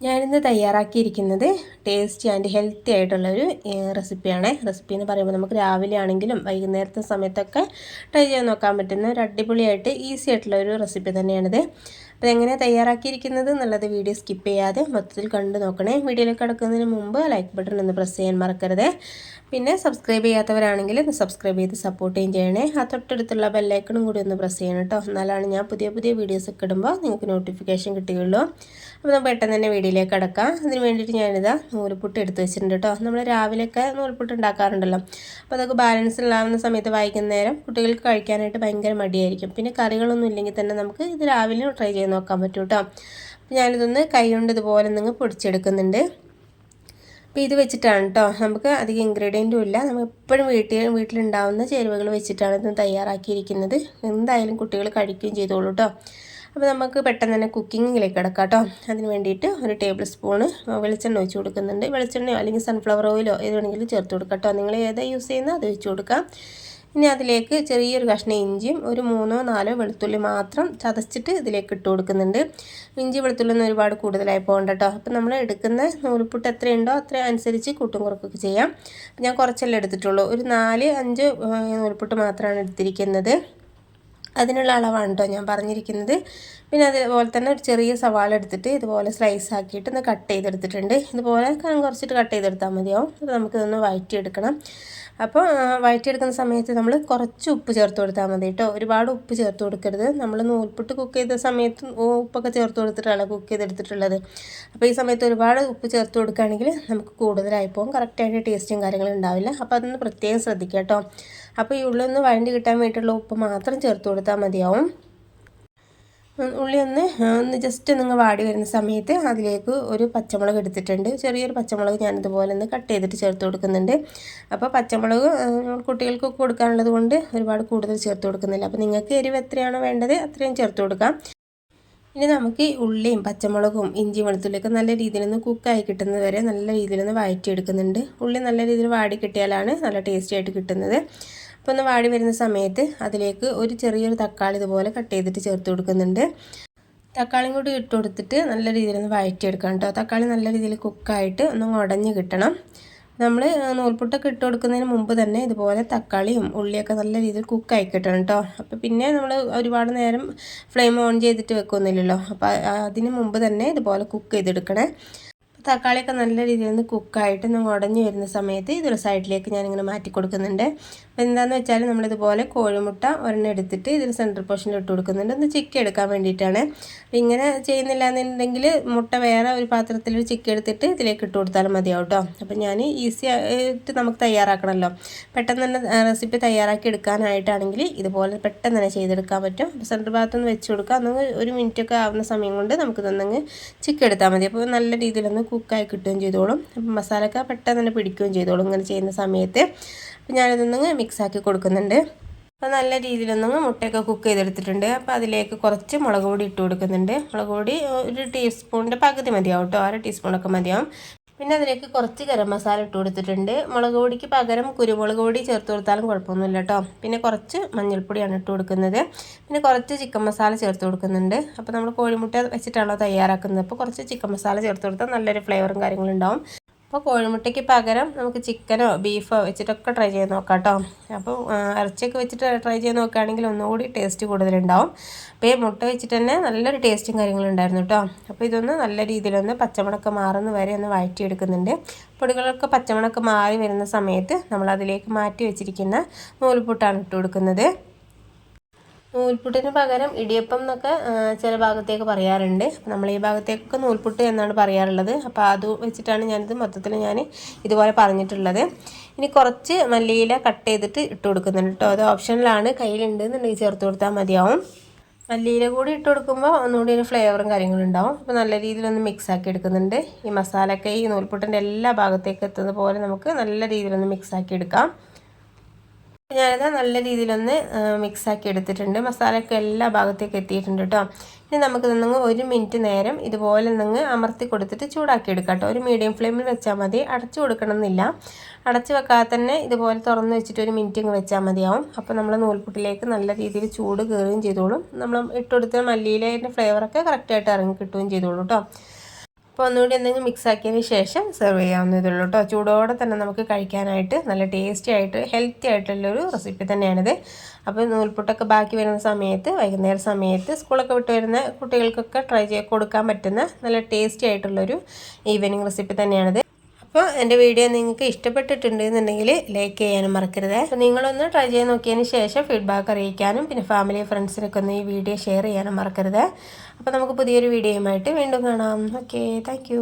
ഞാനിന്ന് തയ്യാറാക്കിയിരിക്കുന്നത് tasty and healthy ആയിട്ടുള്ളൊരു റെസിപ്പിയാണ് റെസിപ്പി എന്ന് പറയുമ്പോൾ നമുക്ക് രാവിലെ ആണെങ്കിലും വൈകുന്നേരത്തെ സമയത്തൊക്കെ ട്രൈ ചെയ്യാൻ നോക്കാൻ പറ്റുന്ന ഒരു അടിപൊളിയായിട്ട് ഈസി ആയിട്ടുള്ള ഒരു റെസിപ്പി തന്നെയാണിത്. എങ്ങനെ തയ്യാറാക്കിയിരിക്കുന്നത് എന്നുള്ളത് വീഡിയോ സ്കിപ്പ് ചെയ്യാതെ മൊത്തത്തിൽ കണ്ടു നോക്കണേ. വീഡിയോയിലേക്ക് കിടക്കുന്നതിന് മുമ്പ് ലൈക്ക് ബട്ടൺ ഒന്ന് പ്രസ് ചെയ്യാൻ മറക്കരുത്. പിന്നെ സബ്സ്ക്രൈബ് ചെയ്യാത്തവരാണെങ്കിൽ ഒന്ന് സബ്സ്ക്രൈബ് ചെയ്ത് സപ്പോർട്ട് ചെയ്യും ചെയ്യണേ. ആ തൊട്ടടുത്തുള്ള ബെല്ലൈക്കണും കൂടി ഒന്ന് പ്രസ് ചെയ്യണം കേട്ടോ എന്നാലാണ് ഞാൻ പുതിയ പുതിയ വീഡിയോസ് ഒക്കെ ഇടുമ്പോൾ നിങ്ങൾക്ക് നോട്ടിഫിക്കേഷൻ കിട്ടുകയുള്ളൂ. അപ്പോൾ നമുക്ക് പെട്ടെന്ന് തന്നെ വീഡിയോയിലേക്ക് കിടക്കാം. അതിന് വേണ്ടിയിട്ട് ഞാനിതാ നൂൽപുട്ട് എടുത്ത് വെച്ചിട്ടുണ്ട് കേട്ടോ നമ്മൾ രാവിലെയൊക്കെ നൂൽപുട്ട് ഉണ്ടാക്കാറുണ്ടല്ലോ. അപ്പോൾ അതൊക്കെ ബാലൻസ് ഉണ്ടാകുന്ന സമയത്ത് വൈകുന്നേരം കുട്ടികൾക്ക് കഴിക്കാനായിട്ട് ഭയങ്കര മടിയായിരിക്കും. പിന്നെ കറികളൊന്നും ഇല്ലെങ്കിൽ തന്നെ നമുക്ക് ഇത് രാവിലെ ട്രൈ ചെയ്ത് നോക്കാൻ പറ്റും കേട്ടോ അപ്പോൾ ഞാനിതൊന്ന് കൈ കൊണ്ട് ഇതുപോലെ നിങ്ങൾ പൊടിച്ചെടുക്കുന്നുണ്ട്. അപ്പോൾ ഇത് വെച്ചിട്ടാണ് കേട്ടോ നമുക്ക് അധികം ഇൻഗ്രീഡിയന്റും ഇല്ല. നമ്മൾ എപ്പോഴും വീട്ടിൽ വീട്ടിലുണ്ടാവുന്ന ചേരുവകൾ വെച്ചിട്ടാണ് ഇത് തയ്യാറാക്കിയിരിക്കുന്നത്. എന്തായാലും കുട്ടികൾ കഴിക്കുകയും ചെയ്തോളൂ കേട്ടോ അപ്പോൾ നമുക്ക് പെട്ടെന്ന് തന്നെ കുക്കിങ്ങിലേക്ക് കിടക്കാം കേട്ടോ അതിന് വേണ്ടിയിട്ട് ഒരു ടേബിൾ സ്പൂണ് വെളിച്ചെണ്ണ ഒഴിച്ച് കൊടുക്കുന്നുണ്ട്. വെളിച്ചെണ്ണയോ അല്ലെങ്കിൽ സൺഫ്ലവർ ഓയിലോ ഏത് വേണമെങ്കിലും ചേർത്ത് കൊടുക്കാം കേട്ടോ നിങ്ങൾ ഏതാ യൂസ് ചെയ്യുന്നത് അത് ഒഴിച്ച് കൊടുക്കാം. ഇനി അതിലേക്ക് ചെറിയൊരു കഷ്ണം ഇഞ്ചിയും ഒരു മൂന്നോ നാലോ വെളുത്തുള്ളി മാത്രം ചതച്ചിട്ട് ഇതിലേക്ക് ഇട്ട് കൊടുക്കുന്നുണ്ട്. ഇഞ്ചി വെളുത്തുള്ളി ഒന്നും ഒരുപാട് കൂടുതലായി പോകണ്ട കേട്ടോ അപ്പം നമ്മൾ എടുക്കുന്ന നൂൽപുട്ട് എത്രയുണ്ടോ അത്ര അനുസരിച്ച് കൂട്ടും കുറക്കൊക്കെ ചെയ്യാം. ഞാൻ കുറച്ചല്ലേ എടുത്തിട്ടുള്ളൂ. ഒരു നാല് അഞ്ച് നൂൽപുട്ട് മാത്രമാണ് എടുത്തിരിക്കുന്നത്. അതിനുള്ള അളവാണ് കേട്ടോ ഞാൻ പറഞ്ഞിരിക്കുന്നത്. പിന്നെ അതേപോലെ തന്നെ ഒരു ചെറിയ സവാള എടുത്തിട്ട് ഇതുപോലെ സ്ലൈസ് ആക്കിയിട്ട് ഒന്ന് കട്ട് ചെയ്തെടുത്തിട്ടുണ്ട്. ഇതുപോലെ കുറച്ചിട്ട് കട്ട് ചെയ്തെടുത്താൽ മതിയാവും. അപ്പോൾ നമുക്കിതൊന്ന് വഴറ്റിയെടുക്കണം. അപ്പോൾ വഴറ്റിയെടുക്കുന്ന സമയത്ത് നമ്മൾ കുറച്ച് ഉപ്പ് ചേർത്ത് കൊടുത്താൽ മതി കേട്ടോ ഒരുപാട് ഉപ്പ് ചേർത്ത് കൊടുക്കരുത്. നമ്മൾ നൂൽപുട്ട് കുക്ക് ചെയ്ത സമയത്ത് ഉപ്പൊക്കെ ചേർത്ത് കൊടുത്തിട്ടാണ് കുക്ക് ചെയ്തെടുത്തിട്ടുള്ളത്. അപ്പോൾ ഈ സമയത്ത് ഒരുപാട് ഉപ്പ് ചേർത്ത് കൊടുക്കുകയാണെങ്കിൽ നമുക്ക് കൂടുതലായി പോകും കറക്റ്റായിട്ട് ടേസ്റ്റും കാര്യങ്ങളും ഉണ്ടാവില്ല. അപ്പോൾ അതൊന്ന് പ്രത്യേകം ശ്രദ്ധിക്കുക കേട്ടോ അപ്പോൾ ഈ ഉള്ളി ഒന്ന് വഴണ്ടി കിട്ടാൻ വേണ്ടിയിട്ടുള്ള ഉപ്പ് മാത്രം ചേർത്ത് കൊടുത്താൽ മതിയാവും. ഉള്ളി ഒന്ന് ഒന്ന് ജസ്റ്റ് നിങ്ങൾ വാടി വരുന്ന സമയത്ത് അതിലേക്ക് ഒരു പച്ചമുളക് എടുത്തിട്ടുണ്ട്. ചെറിയൊരു പച്ചമുളക് ഞാനിതുപോലെ ഒന്ന് കട്ട് ചെയ്തിട്ട് ചേർത്ത് കൊടുക്കുന്നുണ്ട്. അപ്പോൾ പച്ചമുളക് കുട്ടികൾക്കൊക്കെ കൊടുക്കാനുള്ളത് കൊണ്ട് ഒരുപാട് കൂടുതൽ ചേർത്ത് കൊടുക്കുന്നില്ല. അപ്പോൾ നിങ്ങൾക്ക് എരിവ് എത്രയാണോ വേണ്ടത് അത്രയും ചേർത്ത് കൊടുക്കാം. ഇനി നമുക്ക് ഉള്ളിയും പച്ചമുളകും ഇഞ്ചി വെളുത്തുള്ളിയൊക്കെ നല്ല രീതിയിലൊന്ന് കുക്കായി കിട്ടുന്നത് വരെ നല്ല രീതിയിലൊന്ന് വഴറ്റിയെടുക്കുന്നുണ്ട്. ഉള്ളി നല്ല രീതിയിൽ വാടി കിട്ടിയാലാണ് നല്ല ടേസ്റ്റി ആയിട്ട് കിട്ടുന്നത്. അപ്പോൾ ഒന്ന് വാടി വരുന്ന സമയത്ത് അതിലേക്ക് ഒരു ചെറിയൊരു തക്കാളി ഇതുപോലെ കട്ട് ചെയ്തിട്ട് ചേർത്ത് കൊടുക്കുന്നുണ്ട്. തക്കാളിയും കൂടി ഇട്ട് കൊടുത്തിട്ട് നല്ല രീതിയിൽ ഒന്ന് വഴറ്റിയെടുക്കണം കേട്ടോ. തക്കാളി നല്ല രീതിയിൽ കുക്കായിട്ട് ഒന്ന് ഉടഞ്ഞ് കിട്ടണം. നമ്മൾ നൂൽപുട്ടൊക്കെ ഇട്ട് കൊടുക്കുന്നതിന് മുമ്പ് തന്നെ ഇതുപോലെ തക്കാളിയും ഉള്ളിയൊക്കെ നല്ല രീതിയിൽ കുക്കായി കിട്ടണം കേട്ടോ. അപ്പോൾ പിന്നെ നമ്മൾ ഒരുപാട് നേരം ഫ്ലെയിം ഓൺ ചെയ്തിട്ട് വെക്കുന്നില്ലല്ലോ. അപ്പോൾ അതിന് മുമ്പ് തന്നെ ഇതുപോലെ കുക്ക് ചെയ്തെടുക്കണേ. തക്കാളിയൊക്കെ നല്ല രീതിയിൽ ഒന്ന് കുക്കായിട്ട് ഒന്ന് ഉടഞ്ഞു വരുന്ന സമയത്ത് ഇതൊരു സൈഡിലേക്ക് ഞാനിങ്ങനെ മാറ്റി കൊടുക്കുന്നുണ്ട്. എന്താണെന്ന് വെച്ചാൽ നമ്മളിതുപോലെ കോഴിമുട്ട ഒരെണ്ണം എടുത്തിട്ട് ഇതിൽ സെൻട്രൽ പോർഷനിൽ ഇട്ട് കൊടുക്കുന്നുണ്ട്. ഒന്ന് ചിക്കി എടുക്കാൻ വേണ്ടിയിട്ടാണ്. അപ്പോൾ ഇങ്ങനെ ചെയ്യുന്നില്ല എന്നുണ്ടെങ്കിൽ മുട്ട വേറെ ഒരു പാത്രത്തിൽ ഒരു ചിക്കി എടുത്തിട്ട് ഇതിലേക്ക് ഇട്ട് കൊടുത്താലും മതിയാവും കേട്ടോ അപ്പോൾ ഞാൻ ഈസി ആയിട്ട് നമുക്ക് തയ്യാറാക്കണമല്ലോ പെട്ടെന്ന് തന്നെ റെസിപ്പി തയ്യാറാക്കി എടുക്കാനായിട്ടാണെങ്കിൽ ഇതുപോലെ പെട്ടെന്ന് തന്നെ ചെയ്തെടുക്കാൻ പറ്റും. അപ്പോൾ സെൻട്രൽ ഭാഗത്തൊന്ന് വെച്ച് കൊടുക്കുക. അന്ന് ഒരു മിനിറ്റൊക്കെ ആവുന്ന സമയം കൊണ്ട് നമുക്ക് തന്നെങ്കിൽ ചിക്കൻ എടുത്താൽ മതി. അപ്പോൾ നല്ല രീതിയിലൊന്ന് കുക്കായി കിട്ടുകയും ചെയ്തോളും. അപ്പം മസാലയൊക്കെ പെട്ടെന്ന് തന്നെ പിടിക്കുകയും ചെയ്തോളും ഇങ്ങനെ ചെയ്യുന്ന സമയത്ത്. അപ്പം ഞാനിതൊന്നങ്ങ് മിക്സാക്കി കൊടുക്കുന്നുണ്ട്. അപ്പോൾ നല്ല രീതിയിലൊന്നും മുട്ടയൊക്കെ കുക്ക് ചെയ്തെടുത്തിട്ടുണ്ട്. അപ്പോൾ അതിലേക്ക് കുറച്ച് മുളക് പൊടി ഇട്ട് കൊടുക്കുന്നുണ്ട്. മുളക് പൊടി ഒരു ടീസ്പൂണിന്റെ പകുതി മതിയാവും കേട്ടോ. അര ടീസ്പൂണൊക്കെ മതിയാവും. പിന്നെ അതിലേക്ക് കുറച്ച് ഗരം മസാല ഇട്ട് കൊടുത്തിട്ടുണ്ട്. മുളക് പൊടിക്ക് പകരം കുരുമുളക് പൊടി ചേർത്ത് കൊടുത്താലും കുഴപ്പമൊന്നുമില്ല കേട്ടോ. പിന്നെ കുറച്ച് മഞ്ഞൾപ്പൊടിയാണ് ഇട്ട് കൊടുക്കുന്നത്. പിന്നെ കുറച്ച് ചിക്കൻ മസാല ചേർത്ത് കൊടുക്കുന്നുണ്ട്. അപ്പോൾ നമ്മൾ കോഴിമുട്ട വെച്ചിട്ടാണോ തയ്യാറാക്കുന്നത്? അപ്പോൾ കുറച്ച് ചിക്കൻ മസാല ചേർത്ത് കൊടുത്താൽ നല്ലൊരു ഫ്ലേവറും കാര്യങ്ങളും ഉണ്ടാവും. അപ്പോൾ കോഴിമുട്ടയ്ക്ക് പകരം നമുക്ക് ചിക്കനോ ബീഫോ വെച്ചിട്ടൊക്കെ ട്രൈ ചെയ്ത് നോക്കാം കേട്ടോ അപ്പോൾ ഇറച്ചിയൊക്കെ വെച്ചിട്ട് ട്രൈ ചെയ്ത് നോക്കുകയാണെങ്കിൽ ഒന്നുകൂടി ടേസ്റ്റ് കൂടുതലുണ്ടാവും. അപ്പോൾ ഈ മുട്ട വെച്ചിട്ട് തന്നെ നല്ലൊരു ടേസ്റ്റും കാര്യങ്ങളും ഉണ്ടായിരുന്നു കേട്ടോ അപ്പോൾ ഇതൊന്ന് നല്ല രീതിയിലൊന്ന് പച്ചമുളക്ക് മാറുന്ന വരെ ഒന്ന് വഴറ്റിയെടുക്കുന്നുണ്ട്. പൊടികളൊക്കെ പച്ചമുളക്ക് മാറി വരുന്ന സമയത്ത് നമ്മൾ അതിലേക്ക് മാറ്റി വെച്ചിരിക്കുന്ന നൂൽപുട്ടാണ് ഇട്ട് കൊടുക്കുന്നത്. നൂൽപുട്ടിന് പകരം ഇടിയപ്പം എന്നൊക്കെ ചില ഭാഗത്തേക്ക് പറയാറുണ്ട്. നമ്മൾ ഈ ഭാഗത്തേക്കൊക്കെ നൂൽപുട്ട് എന്നാണ് പറയാറുള്ളത്. അപ്പോൾ അത് വെച്ചിട്ടാണ് ഞാനിത് മൊത്തത്തിൽ ഞാൻ ഇതുപോലെ പറഞ്ഞിട്ടുള്ളത്. ഇനി കുറച്ച് മല്ലിയില കട്ട് ചെയ്തിട്ട് ഇട്ട് കൊടുക്കുന്നുണ്ട് കേട്ടോ. അത് ഓപ്ഷനിലാണ്. കയ്യിലുണ്ട് എന്നുണ്ടെങ്കിൽ ചേർത്ത് കൊടുത്താൽ മതിയാവും. മല്ലിയില കൂടി ഇട്ട് കൊടുക്കുമ്പോൾ ഒന്നുകൂടി ഒരു ഫ്ലേവറും കാര്യങ്ങളും ഉണ്ടാവും. അപ്പോൾ നല്ല രീതിയിലൊന്ന് മിക്സ് ആക്കി എടുക്കുന്നുണ്ട്. ഈ മസാലയൊക്കെ ഈ നൂൽപുട്ടിന്റെ എല്ലാ ഭാഗത്തേക്ക് എത്തുന്ന പോലെ നമുക്ക് നല്ല രീതിയിലൊന്ന് മിക്സ് ആക്കി എടുക്കാം. ഞാനിത് നല്ല രീതിയിലൊന്ന് മിക്സാക്കി എടുത്തിട്ടുണ്ട്. മസാലയൊക്കെ എല്ലാ ഭാഗത്തേക്ക് എത്തിയിട്ടുണ്ട് കേട്ടോ ഇനി നമുക്ക് നിങ്ങൾ ഒരു മിനിറ്റ് നേരം ഇതുപോലെ നിങ്ങൾ അമർത്തി കൊടുത്തിട്ട് ചൂടാക്കി എടുക്കാം കേട്ടോ ഒരു മീഡിയം ഫ്ലെയിമിൽ വെച്ചാൽ മതി. അടച്ചു കൊടുക്കണമെന്നില്ല. അടച്ചു വെക്കാതെ തന്നെ ഇതുപോലെ തുറന്ന് വെച്ചിട്ട് ഒരു മിനിറ്റ് ഇങ്ങ് വെച്ചാൽ മതിയാവും. അപ്പോൾ നമ്മൾ നൂൽപുട്ടിലേക്ക് നല്ല രീതിയിൽ ചൂട് കയറുകയും ചെയ്തോളും. നമ്മൾ ഇട്ടുകൊടുത്ത മല്ലിയിലെ ഫ്ലേവറൊക്കെ കറക്റ്റായിട്ട് ഇറങ്ങി കിട്ടുകയും ചെയ്തോളൂ കേട്ടോ അപ്പോൾ ഒന്നുകൂടി എന്തെങ്കിലും മിക്സ് ആക്കിയതിന് ശേഷം സെർവ് ചെയ്യാവുന്നതേ ഉള്ളൂ കേട്ടോ ചൂടോടെ തന്നെ നമുക്ക് കഴിക്കാനായിട്ട് നല്ല ടേസ്റ്റി ആയിട്ട് ഹെൽത്തി ആയിട്ടുള്ളൊരു റെസിപ്പി തന്നെയാണിത്. അപ്പോൾ നൂൽപുട്ടൊക്കെ ബാക്കി വരുന്ന സമയത്ത് വൈകുന്നേര സമയത്ത് സ്കൂളൊക്കെ വിട്ട് വരുന്ന കുട്ടികൾക്കൊക്കെ ട്രൈ ചെയ്ത് കൊടുക്കാൻ പറ്റുന്ന നല്ല ടേസ്റ്റി ആയിട്ടുള്ളൊരു ഈവനിങ് റെസിപ്പി തന്നെയാണിത്. അപ്പോൾ എന്റെ വീഡിയോ നിങ്ങൾക്ക് ഇഷ്ടപ്പെട്ടിട്ടുണ്ടെന്നുണ്ടെങ്കിൽ ലൈക്ക് ചെയ്യാനും മറക്കരുത്. അപ്പോൾ നിങ്ങളൊന്ന് ട്രൈ ചെയ്ത് നോക്കിയതിന് ശേഷം ഫീഡ്ബാക്ക് അറിയിക്കാനും പിന്നെ ഫാമിലി ഫ്രണ്ട്സിനൊക്കെ ഒന്ന് ഈ വീഡിയോ ഷെയർ ചെയ്യാനും മറക്കരുത്. അപ്പോൾ നമുക്ക് പുതിയൊരു വീഡിയോയുമായിട്ട് വീണ്ടും കാണാം. Okay thank